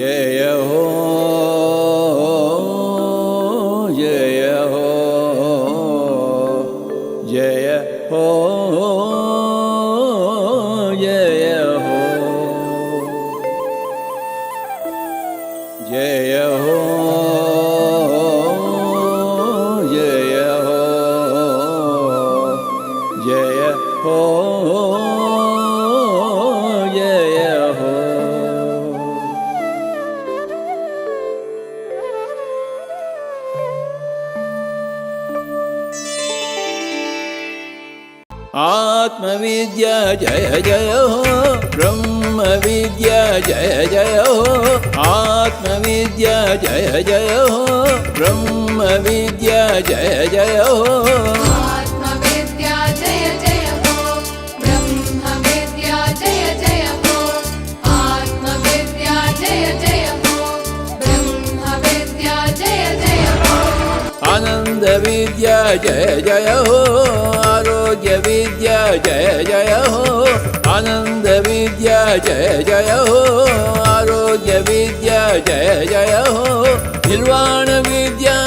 yeah, oh, yeah, yeah, oh, yeah, yeah, oh, yeah, yeah, oh, yeah, yeah, oh, yeah, yeah, oh. आत्मविद्या जय जय हो ब्रह्मविद्या जय जय हो आत्मविद्या जय जय हो ब्रह्मविद्या जय जय हो आत्मविद्या जय जय हो ఆరోగ్య విద్య జయ జయ హో. ఆనంద విద్య జయ జయ హో. ఆరోగ్య విద్య జయ జయ హో. నిర్వాణ విద్యా